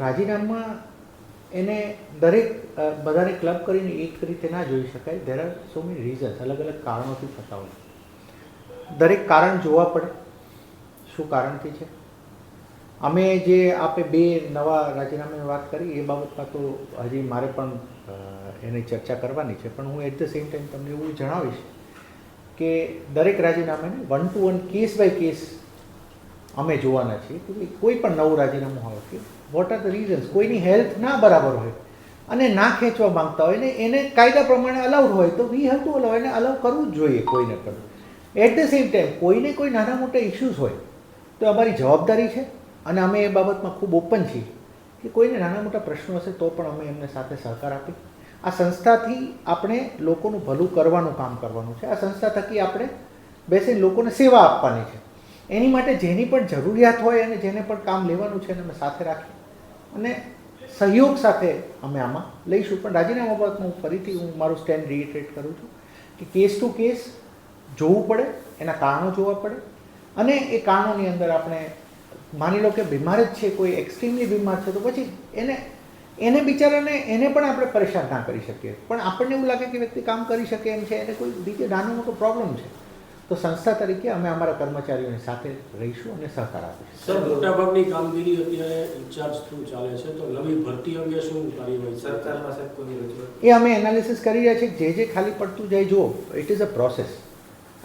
રાજીનામા એને દરેક બધાને ક્લબ કરીને એક રીતે ના જોઈ શકાય. There are so many reasons અલગ અલગ કારણોથી થતા હોય દરેક કારણ જોવા પડે. શું કારણથી છે? અમે જે આપે બે નવા રાજીનામાની વાત કરી, એ બાબતમાં તો હજી મારે પણ એની ચર્ચા કરવાની છે. પણ હું એટ ધ સેમ ટાઈમ તમને એવું જણાવીશ કે દરેક રાજીનામાને one to one case by case અમે જોવાના છીએ કે કોઈ પણ નવું રાજીનામું હોય કે વોટ આર ધ રીઝન્સ કોઈની હેલ્થ ના બરાબર હોય અને ના ખેંચવા માંગતા હોય ને એને કાયદા પ્રમાણે અલાઉડ હોય તો વી હેવ ટુ અલાઉ એને અલાઉ કરવું જ જોઈએ કોઈને પણ. એટ ધ સેમ ટાઈમ કોઈને કોઈ નાના મોટા ઇસ્યુઝ હોય તો અમારી જવાબદારી છે અને અમે એ બાબતમાં ખૂબ ઓપન છીએ કે કોઈને નાના મોટા પ્રશ્નો હશે તો પણ અમે એમને સાથે સહકાર આપી આ સંસ્થાથી આપણે લોકોનું ભલું કરવાનું કામ કરવાનું છે. આ સંસ્થા થકી આપણે બેસીને લોકોને સેવા આપવાની છે. એની માટે જેની પણ જરૂરિયાત હોય અને જેને પણ કામ લેવાનું છે એને અમે સાથે રાખી અને સહયોગ સાથે અમે આમાં લઈશું. પણ રાજીનામા બાબતમાં હું ફરીથી હું મારું સ્ટેન્ડ રીઇટરેટ કરું છું કે કેસ ટુ કેસ જોવું પડે, એના કારણો જોવા પડે. અને એ કારણોની અંદર આપણે માની લો કે બીમાર જ છે, કોઈ એક્સ્ટ્રીમલી બીમાર છે, તો પછી એને એને બિચારાને એને પણ આપણે પરેશાન ના કરી શકીએ. પણ આપણને એવું લાગે કે વ્યક્તિ કામ કરી શકે એમ છે, એને કોઈ બીજે નાનો મોટો પ્રોબ્લેમ છે. તો સંસ્થા તરીકે અમે અમારા કર્મચારીઓની સાથે રહીશું અને સહકાર આપીશું. સર મોટાભાગની કામગીરી અત્યારે ઇન્ચાર્જ થ્રુ ચાલે છે તો નવી ભરતી અંગે શું કાર્યવાહી સાહેબ કોની રજૂઆત? એ અમે એનાલિસિસ કરી રહ્યા છીએ. જે જે ખાલી પડતું જાય જુઓ ઇટ ઇઝ અ પ્રોસેસ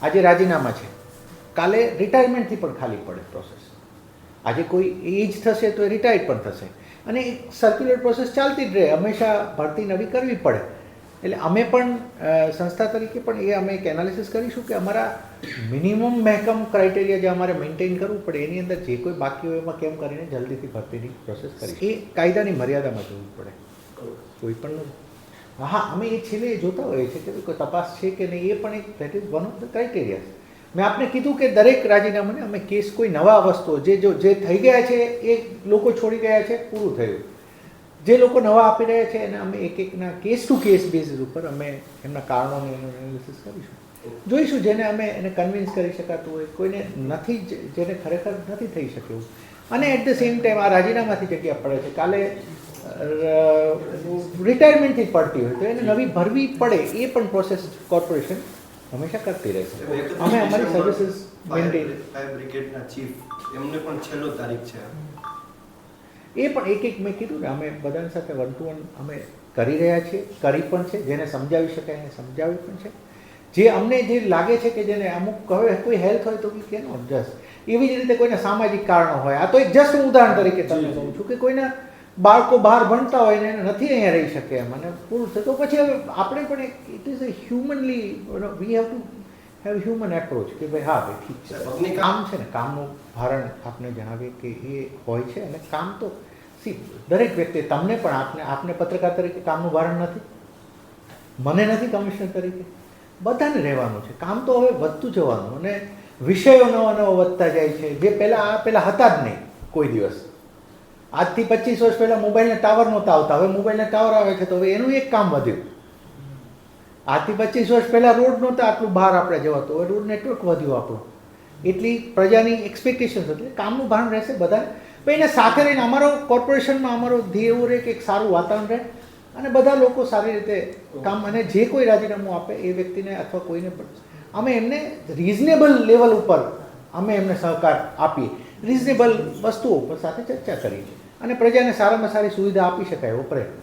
આજે રાજીનામા છે. કાલે રિટાયરમેન્ટથી પણ ખાલી પડે પ્રોસેસ આજે કોઈ એજ થશે તો એ રિટાયર્ડ પણ થશે. અને એક સર્ક્યુલર પ્રોસેસ ચાલતી જ રહે. હંમેશા ભરતી નવી કરવી પડે. એટલે અમે પણ સંસ્થા તરીકે પણ એ અમે એક એનાલિસિસ કરીશું કે અમારા મિનિમમ મહેકમ ક્રાઇટેરિયા જે અમારે મેન્ટેન કરવું પડે, એની અંદર જે કોઈ બાકી હોય એમાં કેમ કરીને જલ્દીથી ભરતીની પ્રોસેસ કરી એ કાયદાની મર્યાદામાં જોવું પડે. કોઈ પણ હા, અમે એ છેલ્લે એ જોતા હોઈએ છીએ કે તપાસ છે કે નહીં, એ પણ એક that is one of the criteria મેં આપને કીધું કે દરેક રાજીનામાને અમે કેસ કોઈ નવા વસ્તુઓ, જે જો, જે થઈ ગયા છે, એ લોકો છોડી ગયા છે, પૂરું થયું. જે લોકો નવા આપી રહ્યા છે એને અમે એક એકના કેસ ટુ કેસ બેઝિસ ઉપર અમે એમના કારણોની એનાલિસિસ કરીશું. જોઈશું જેને અમે એને કન્વિન્સ કરી શકાતું હોય. કોઈને નથી જેને ખરેખર નથી થઈ શક્યું. અને એટ ધ સેમ ટાઈમ આ રાજીનામાથી જગ્યા પડે છે. કાલે રિટાયરમેન્ટથી પડતી હોય તો એને નવી ભરવી પડે એ પણ પ્રોસેસ કોર્પોરેશન હંમેશા કરતી રહેશે અમે અમારી સર્વિસીસ મેન્ટેન ફાયર બ્રિગેડના ચીફ એમને પણ છેલ્લો તારીખ છે. એ પણ એક એક મેં કીધું ને અમે બધાની સાથે વન ટુ વન અમે કરી રહ્યા છીએ કરી પણ છે જેને સમજાવી શકાય એને સમજાવી પણ છે. જે અમને જે લાગે છે કે જેને અમુક હવે કોઈ હેલ્થ હોય તો કે નો જસ્ટ એવી જ રીતે કોઈને સામાજિક કારણો હોય. આ તો એક જસ્ટ ઉદાહરણ તરીકે તમને કહું છું કે કોઈના બાળકો બહાર ભણતા હોય ને એને નથી અહીંયા રહી શકે એમ. અને પૂરું છે તો પછી હવે આપણે પણ it is a humanly we have to have human approach કે ભાઈ હા ભાઈ ઠીક છે. કામ છે ને કામનું ભારણ આપને જણાવીએ કે એ હોય છે અને કામ તો સી દરેક વ્યક્તિ તમને પણ આપને આપને પત્રકાર તરીકે કામનું ભારણ નથી. મને નથી કમિશનર તરીકે. બધાને રહેવાનું છે. કામ તો હવે વધતું જવાનું અને વિષયો નવા નવા વધતા જાય છે. જે પહેલાં આ પહેલાં હતા જ નહીં કોઈ દિવસ. આજથી પચીસ વર્ષ પહેલાં મોબાઈલના ટાવર નહોતા આવતા. હવે મોબાઈલના ટાવર આવે છે તો હવે એનું એક કામ વધ્યું. આજથી પચીસ વર્ષ પહેલાં રોડ નહોતા, આટલું બહાર આપણે જવાતું હવે રોડ નેટવર્ક વધ્યું આપણું. એટલી પ્રજાની એક્સપેક્ટેશન એટલે કામનું ભાન રહેશે બધા પણ એને સાથે રહીને અમારો કોર્પોરેશનમાં અમારો ધ્યેય એવું રહે કે એક સારું વાતાવરણ રહે અને બધા લોકો સારી રીતે કામ અને જે કોઈ રાજીનામું આપે એ વ્યક્તિને અથવા કોઈને પણ. અમે એમને રિઝનેબલ લેવલ ઉપર અમે એમને સહકાર આપીએ. રિઝનેબલ વસ્તુઓ પર સાથે ચર્ચા કરીએ અને પ્રજાને સારામાં સારી સુવિધા આપી શકાય, એવો પ્રયત્ન.